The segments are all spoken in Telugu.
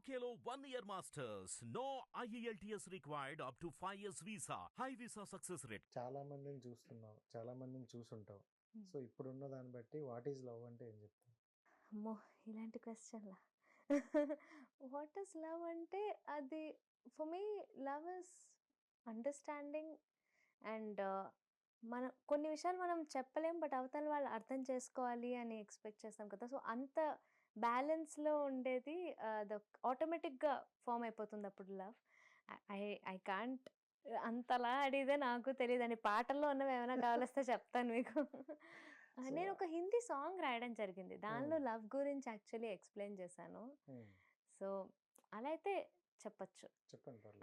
One year masters. No E IELTS required up to 5 years visa. High visa success rate. చాలా మందిని చూస్తున్నావు చాలా మందిని చూసుంటావు Hmm. సో ఇప్పుడున్న దాన్ని బట్టి వాట్ ఈజ్ లవ్ అంటే ఏం చెప్తావు అమ్మో ఇలాంటి క్వశ్చన్లా వాట్ ఇస్ లవ్ అంటే అది for me love is understanding and మన కొన్ని విషయాలు మనం చెప్పలేం బట్ అవతల వాళ్ళు అర్థం చేసుకోవాలి అని ఎక్స్పెక్ట్ చేస్తాం కదా సో అంత బ్యాలెన్స్లో ఉండేది అది ఆటోమేటిక్గా ఫామ్ అయిపోతుంది అప్పుడు లవ్. ఐ ఐ కాంట్ అంతలా అడిగితే నాకు తెలియదు అని పాటల్లో ఉన్నవి ఏమైనా కావాలిస్తే చెప్తాను మీకు. నేను ఒక హిందీ సాంగ్ రాయడం జరిగింది. దానిలో. లవ్ గురించి యాక్చువల్లీ ఎక్స్ప్లెయిన్ చేశాను. సో అలా అయితే చెప్పచ్చు.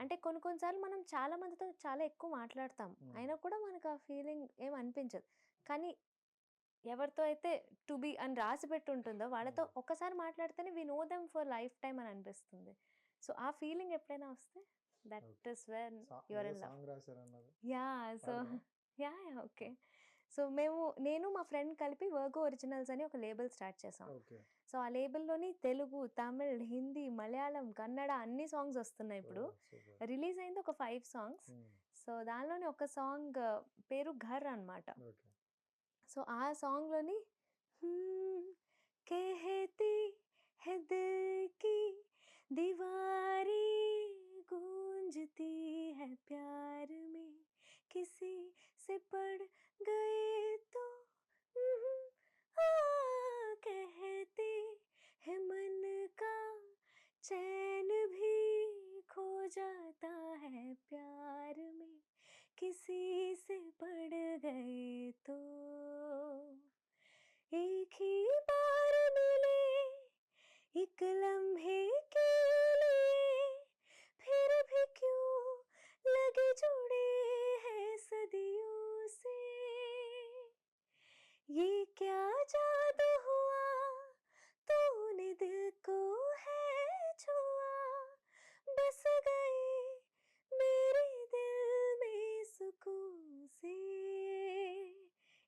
అంటే కొన్ని కొన్నిసార్లు మనం చాలా మందితో చాలా ఎక్కువ మాట్లాడతాం. అయినా కూడా మనకు ఆ ఫీలింగ్ ఏం అనిపించదు. కానీ ఎవరితో అయితే టు బి అని రాసి పెట్టి ఉంటుందో వాళ్ళతో. ఒక్కసారి మాట్లాడితేనే we know them for life time అని అనిపిస్తుంది. సో ఆ ఫీలింగ్ ఎప్పుడైనా వస్తే? That. Is when your in love. Yeah so? Yeah yeah okay. So మేము నేను మా ఫ్రెండ్ కలిపి వర్గో ఒరిజినల్స్ అని ఒక లేబుల్ స్టార్ట్ చేసాం. సో ఆ లేబుల్లోని తెలుగు తమిళ్ హిందీ మలయాళం కన్నడ అన్ని సాంగ్స్ వస్తున్నాయి ఇప్పుడు. రిలీజ్ అయింది ఒక ఫైవ్ సాంగ్స్ సో దానిలోని ఒక సాంగ్ పేరు ఘర్ అన్నమాట. ఓకే. सो आ सांग कहती है दिल की दीवारी गूंजती है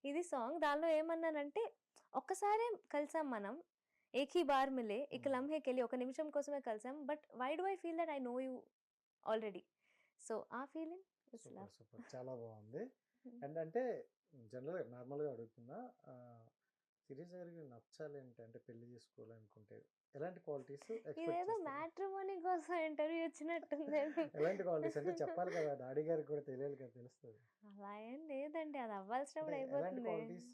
ఇది సాంగ్. దానిలో ఏమన్నానంటే ఒక్కసారే కలిసాం మనం ఏకీ బార్ మిలే ఇక. లంహేకి వెళ్ళి ఒక నిమిషం కోసమే కలిసాం but why do I feel that I know you already. So ఆ ఫీలింగ్ సూపర్ చాలా బాగుంది. అండ్ అంటే జనరల్గా నార్మల్గా అడుగుతున్నా గారికి నచ్చాలి అంటే పెళ్ళి చేసుకోవాలనుకుంటే ఎలాంటి క్వాలిటీస్ ఇదేదో మ్యాట్రిమోనీ కోసం ఇంటర్వ్యూ వచ్చినట్టుంది ఎలాంటి క్వాలిటీస్? అంటే చెప్పాలి కదా డాడీ గారికి కూడా తెలియాలి కదా తెలుస్తుంది. అలా ఏం లేదండి అది అవ్వాల్సినప్పుడు అయిపోతుంది. Qualities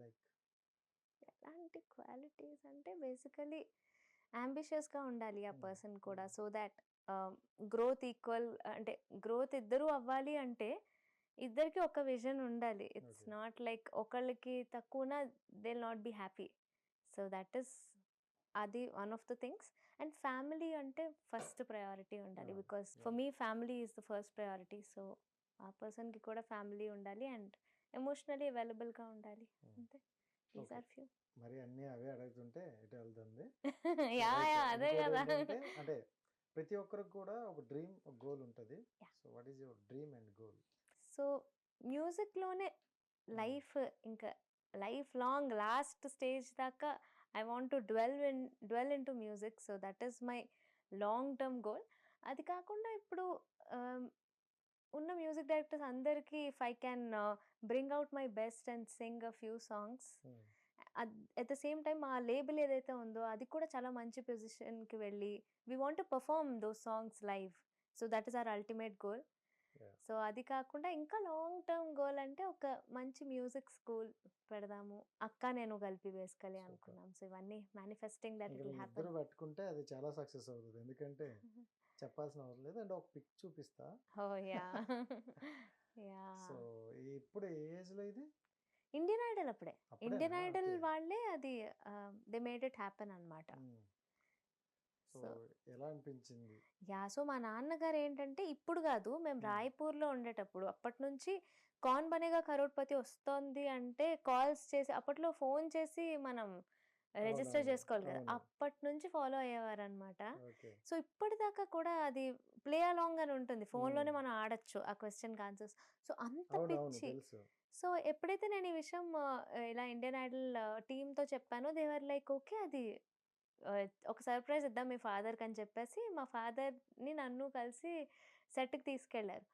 like? ఎలాంటి క్వాలిటీస్ అంటే బేసికలీ గా ఉండాలి ఆ. పర్సన్ కూడా. సో దాట్ గ్రోత్ ఈక్వల్ అంటే గ్రోత్ ఇద్దరు అవ్వాలి అంటే ఇద్దరికి ఒక విజన్ ఉండాలి ఇట్స్. నాట్ లైక్ ఒకళ్ళకి తక్కువన they not be happy so that is అది one of the things and family అంటే ఫస్ట్ ప్రయారిటీ ఉండాలి because. For me family is the first priority so ఆ పర్సన్కి కూడా ఫ్యామిలీ ఉండాలి అండ్ ఎమోషనలీ అవైలబుల్గా ఉండాలి. అంతే దీస్. ఆర్ ఫ్యూ మరి అన్ని అవే అడుగుతుంటే ఎటు వెళ్తుంది యా Right. యా అదే కదా అంటే ప్రతి ఒక్కరికి కూడా ఒక డ్రీమ్ ఒక గోల్ ఉంటుంది. So what is your dream and goal so మ్యూజిక్లోనే life ఇంకా లైఫ్ లాంగ్ లాస్ట్ స్టేజ్ దాకా I want to dwell in dwell in to music. So that is my long term goal. అది కాకుండా ఇప్పుడు ఉన్న మ్యూజిక్ డైరెక్టర్స్ అందరికీ if I can bring out my best and sing a few songs at the same time ఆ లేబుల్ ఏదైతే ఉందో అది కూడా చాలా మంచి పొజిషన్కి వెళ్ళి we want to perform those songs live. So that is our ultimate goal. So అది కాకుండా ఇంకా లాంగ్ టర్మ్ గోల్ అంటే ఒక మంచి మ్యూజిక్ స్కూల్ పెడదాము. అక్క నేను కలిపి Super. అనుకున్నాం. సో ఇవన్నీ మేనిఫెస్టింగ్ దట్ విల్ హ్యాపెన్ పట్టుకుంటే అది చాలా సక్సెస్ అవుతుంది. ఎందుకంటే చెప్పాల్సిన అవసరం లేదు. అండ్ ఒక పిక్ చూపిస్తా. ఓ యా యా సో ఇప్పుడు ఏ ఏజ్లో ఇది? ఇండియన్ ఐడల్ అప్పుడే? Indian Idol. వాళ్ళే అది దే మేడ్ ఇట్ హ్యాపెన్ అనమాట మ్మ్. సో ఎలా అనిపించింది యా సో మా నాన్నగారు ఏంటంటే ఇప్పుడు కాదు మేము. రాయ్పూర్లో ఉండేటప్పుడు అప్పటి నుంచి కాన్ బనేగా కరోడ్పతి వస్తోంది అంటే కాల్స్ చేసి అప్పట్లో ఫోన్ చేసి మనం రిజిస్టర్. చేసుకోవాలి కదా. అప్పటి నుంచి ఫాలో అయ్యేవారు అనమాట సో ఇప్పటిదాకా కూడా అది ప్లే అలాంగ్ అని ఉంటుంది ఫోన్లోనే. మనం ఆడొచ్చు ఆ క్వశ్చన్ ఆన్సర్స్ సో అంత పిచ్చి సో ఎప్పుడైతే నేను ఈ విషయం ఇలా ఇండియన్ ఐడల్ టీంతో చెప్పానో దేవర్ లైక్ ఓకే అది ఒక సర్ప్రైజ్ ఇద్దాం మీ ఫాదర్‌కి అని చెప్పేసి మా ఫాదర్‌ని నన్ను కలిసి సెట్‌కి తీసుకెళ్ళారు.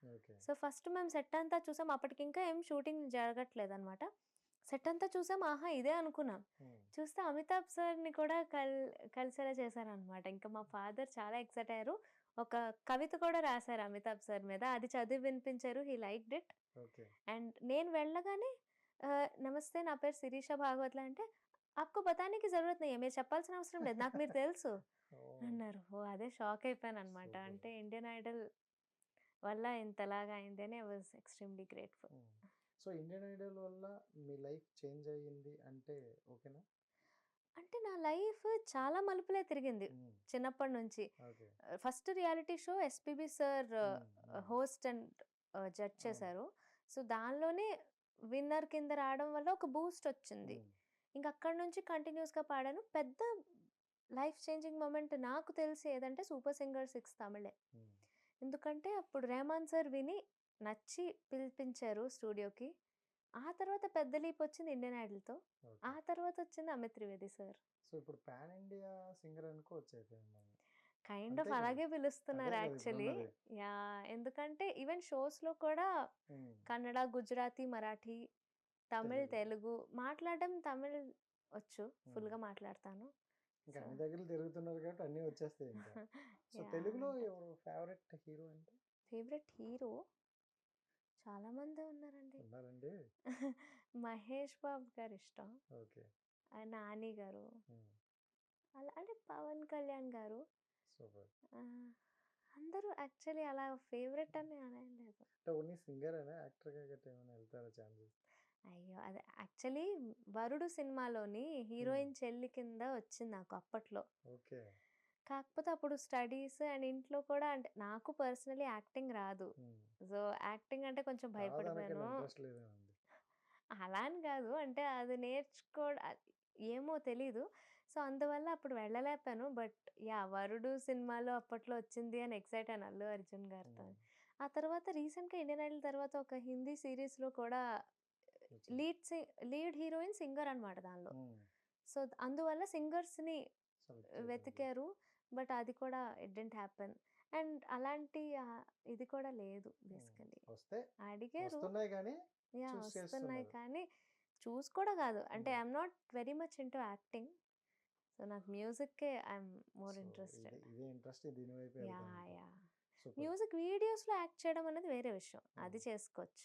సో, ఫస్ట్ మేము సెట్ అంతా చూసాం. అప్పటికి ఇంకా ఏం షూటింగ్ జరగట్లేదనమాట. సెట్ అంతా చూసాం. ఆహా! ఇదే అనుకున్నాం. చూస్తే అమితాబ్ సార్‌ని కూడా కల్ కలిసేలా చేశారనమాట. ఇంకా మా ఫాదర్ చాలా ఎక్సైట్ అయ్యారు. ఒక కవిత కూడా రాసారు అమితాబ్ సార్ మీద. అది చదివి వినిపించారు. He liked it. Okay. And నేను వెళ్ళగానే నమస్తే నా పేరు శిరీష భాగవత్‌ల అంటే, "ఆప్‌కో బతానే కి జరూరత్. మీరు చెప్పాల్సిన అవసరం లేదు. నాకు మీరు తెలుసు"! అన్నారు. ఓహ్! అదే షాక్ అయిపోయాననమాట. సూపర్. అంటే ఇండియన్ ఐడల్ వల్ల ఇంతలాగా అయింది అని I was extremely grateful. So, Indian Idol వల్ల మీ లైఫ్ చేంజ్ అయ్యింది అంటే ఓకేనా? అంటే నా లైఫ్ చాలా మలుపులే తిరిగింది. చిన్నప్పటి నుంచి. First reality show SPB sir. Host and judge. చేశారు. సో, దానిలోనే విన్నర్ కింద రావడం వల్ల ఒక బూస్ట్ వచ్చింది. ఇంక అక్కడి నుంచి కంటిన్యూయస్‌గా పాడాను. పెద్ద లైఫ్ చేంజింగ్ మొమెంట్ నాకు తెలిసి ఏదంటే 'సూపర్ సింగర్ 6' తమిళే. ఎందుకంటే అప్పుడు రెహమాన్ సార్ విని నచ్చి పిలిపించారు స్టూడియోకి. ఆ తర్వాత పెద్ద లీప్ వచ్చింది ఇండియన్ ఐడల్‌తో. ఆ. తర్వాత వచ్చింది అమిత్ త్రివేది సార్. సో, ఇప్పుడు పాన్ ఇండియా సింగర్ అనుకోవచ్చు. Kind of! అలాగే పిలుస్తున్నారు యాక్చువల్లీ. యాహ్! ఎందుకంటే ఈవెన్ షోస్‌లో కూడా. కన్నడ, గుజరాతీ, మరాఠీ, తమిళ్, తెలుగు. మాట్లాడడం తమిళ్ వచ్చు. హ్మ్. ఫుల్‌గా మాట్లాడతాను. ఇంకా అన్ని దగ్గరలు తిరుగుతున్నారు కాబట్టి అన్నీ వచ్చేస్తాయి ఇంకా. సో! తెలుగులో. ఎవరు ఫేవరెట్ హీరో అంటే? ఫేవరెట్ హీరో చాలా మందే ఉన్నారండి. ఉన్నారండి? మహేష్ బాబు గారు ఇష్టం. ఓకే. నాని గారు. అలా అంటే పవన్ కళ్యాణ్ గారు. సూపర్. అందరూ యాక్చువల్లీ అలా ఫేవరెట్ అని అనేం లేదు. అంటే ఓన్లీ సింగరేనా? యాక్టర్‌గా గట్టా ఏమైనా ఎళ్తారా ఛాన్సెస్? అయ్యో! అదే యాక్చువల్లీ 'వరుడు' సినిమాలోని హ్మ్. హీరోయిన్ చెల్లి కింద వచ్చింది నాకు అప్పట్లో. ఓకే. కాకపోతే అప్పుడు స్టడీస్ అండ్ ఇంట్లో కూడా అంటే నాకు పర్సనల్లీ యాక్టింగ్ రాదు. హ్మ్. సో, యాక్టింగ్ అంటే కొంచెం రాదనకండి భయపడిపోయాను. ఇంట్రెస్ట్. అలా అని కాదు. అంటే అది నేర్చుకోడ ఆహ్, ఏమో తెలీదు. సో, అందువల్ల అప్పుడు వెళ్ళలేకపోయాను. But yeah! 'వరుడు' సినిమాలో అప్పట్లో వచ్చింది అని ఎక్సైట్ అయ్యాను అల్లు అర్జున్ గారితో. హ్మ్. ఆ తర్వాత రీసెంట్‌గా ఇండియన్ ఐడల్ తర్వాత ఒక హిందీ సీరీస్‌లో కూడా. లీడ్ లీడ్ హీరోయిన్ సింగర్ అనమాట దానిలో. సో, అందువల్ల సింగర్స్‌ని. వెతికారు. బట్ అది కూడా ఇట్ డిడ్ంట్ హ్యాపెన్. అండ్ అలాంటి ఇది కూడా లేదు. వస్తే అడిగారు. వస్తున్నాయి. కానీ చూసి కూడా కాదు. అంటే హ్మ్. I am not very much into acting. So, నాకు మ్యూజిక్కే I am more interested. Yeah! Super. Music వీడియోస్‌లో యాక్ట్ చేయడం అనేది వేరే విషయం. అది. చేసుకోవచ్చు.